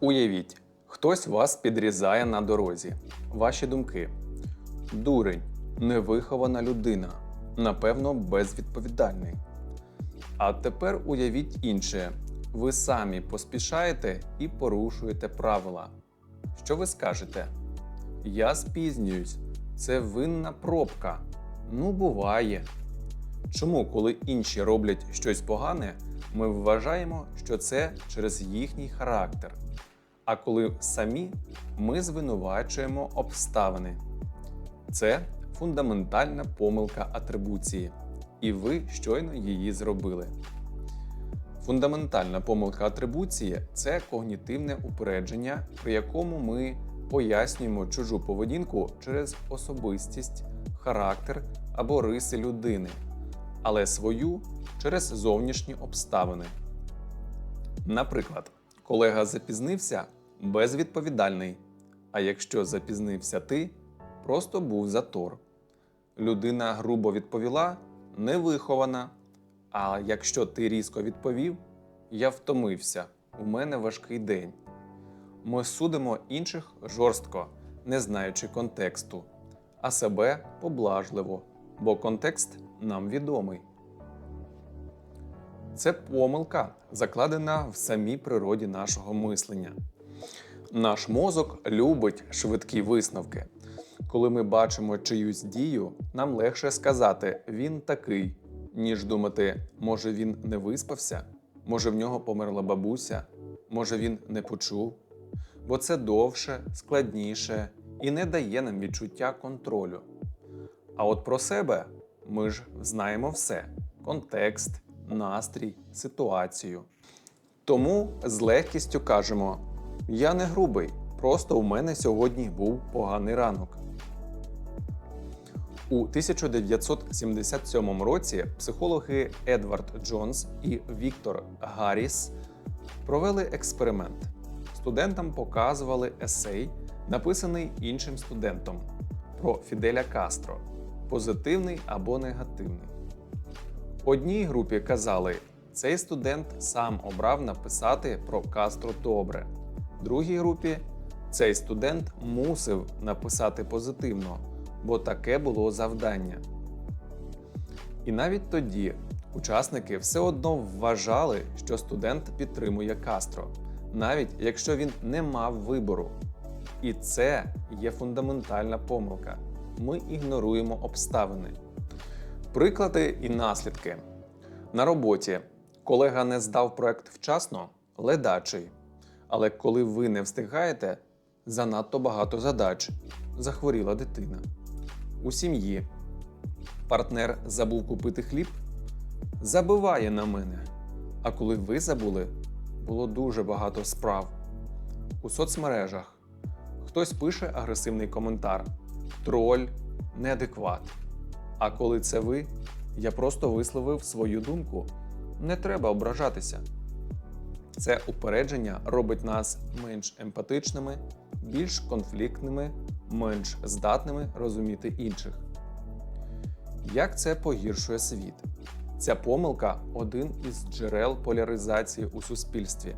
Уявіть, хтось вас підрізає на дорозі. Ваші думки. Дурень, невихована людина, напевно, безвідповідальний. А тепер уявіть інше. Ви самі поспішаєте і порушуєте правила. Що ви скажете? Я спізнююсь. Це винна пробка. Ну, буває. Чому, коли інші роблять щось погане, ми вважаємо, що це через їхній характер. А коли самі ми звинувачуємо обставини. Це фундаментальна помилка атрибуції, і ви щойно її зробили. Фундаментальна помилка атрибуції це когнітивне упередження, при якому ми пояснюємо чужу поведінку через особистість, характер або риси людини, але свою через зовнішні обставини. Наприклад, колега запізнився безвідповідальний. А якщо запізнився ти, просто був затор. Людина грубо відповіла невихована. А якщо ти різко відповів, я втомився, у мене важкий день. Ми судимо інших жорстко, не знаючи контексту, а себе поблажливо, бо контекст нам відомий. Це помилка, закладена в самій природі нашого мислення. Наш мозок любить швидкі висновки. Коли ми бачимо чиюсь дію, нам легше сказати він такий, ніж думати, може він не виспався, може в нього померла бабуся, може він не почув. Бо це довше, складніше і не дає нам відчуття контролю. А от про себе ми ж знаємо все: контекст, настрій, ситуацію. Тому з легкістю кажемо: я не грубий, просто у мене сьогодні був поганий ранок. У 1977 році психологи Едвард Джонс і Віктор Гарріс провели експеримент. Студентам показували есей, написаний іншим студентом про Фіделя Кастро позитивний або негативний. Одній групі казали, цей студент сам обрав написати про Кастро добре. Другій групі цей студент мусив написати позитивно, бо таке було завдання. І навіть тоді учасники все одно вважали, що студент підтримує Кастро, навіть якщо він не мав вибору. І це є фундаментальна помилка. Ми ігноруємо обставини. Приклади і наслідки. На роботі колега не здав проект вчасно, ледачий. Але коли ви не встигаєте, занадто багато задач, захворіла дитина. У сім'ї партнер забув купити хліб, забиває на мене. А коли ви забули, було дуже багато справ. У соцмережах хтось пише агресивний коментар, троль, неадекват. А коли це ви, я просто висловив свою думку. Не треба ображатися. Це упередження робить нас менш емпатичними, більш конфліктними, менш здатними розуміти інших. Як це погіршує світ? Ця помилка один із джерел поляризації у суспільстві.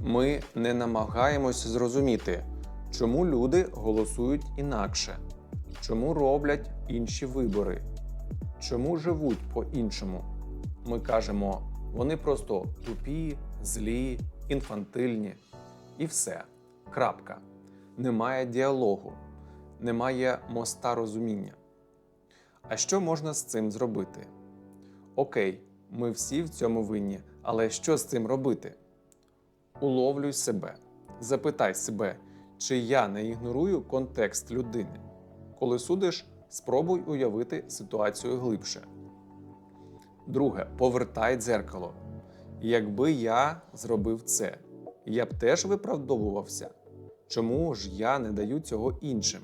Ми не намагаємось зрозуміти, чому люди голосують інакше, чому роблять інші вибори, чому живуть по-іншому. Ми кажемо, вони просто тупі, злі, інфантильні. І все. Крапка. Немає діалогу, немає моста розуміння. А що можна з цим зробити? Окей, ми всі в цьому винні, але що з цим робити? Уловлюй себе. Запитай себе, чи я не ігнорую контекст людини. Коли судиш, спробуй уявити ситуацію глибше. Друге, повертай дзеркало. Якби я зробив це, я б теж виправдовувався. Чому ж я не даю цього іншим?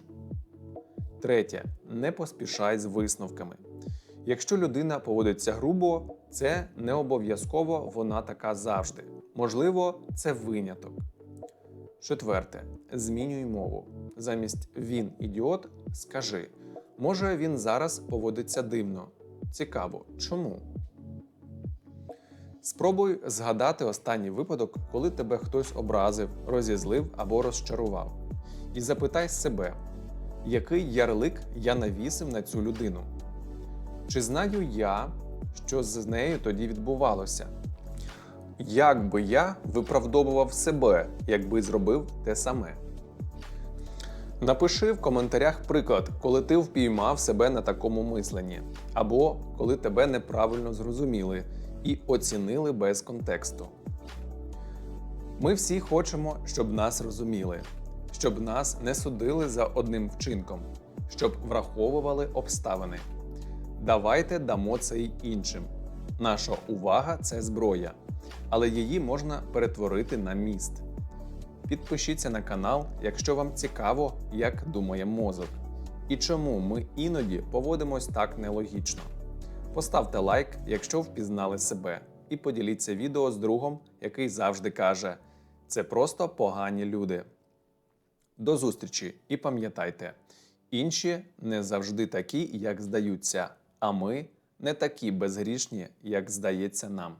Третє, не поспішай з висновками. Якщо людина поводиться грубо, це не обов'язково вона така завжди. Можливо, це виняток. Четверте, змінюй мову. Замість він ідіот, скажи. Може він зараз поводиться дивно. Цікаво, чому? Спробуй згадати останній випадок, коли тебе хтось образив, розізлив або розчарував. І запитай себе, який ярлик я навісив на цю людину? Чи знаю я, що з нею тоді відбувалося? Як би я виправдовував себе, якби зробив те саме? Напиши в коментарях приклад, коли ти впіймав себе на такому мисленні, або коли тебе неправильно зрозуміли і оцінили без контексту. Ми всі хочемо, щоб нас розуміли, щоб нас не судили за одним вчинком, щоб враховували обставини. Давайте дамо це й іншим. Наша увага це зброя, але її можна перетворити на міст. Підпишіться на канал, якщо вам цікаво, як думає мозок, і чому ми іноді поводимось так нелогічно. Поставте лайк, якщо впізнали себе, і поділіться відео з другом, який завжди каже: це просто погані люди. До зустрічі і пам'ятайте, інші не завжди такі, як здаються, а ми не такі безгрішні, як здається нам.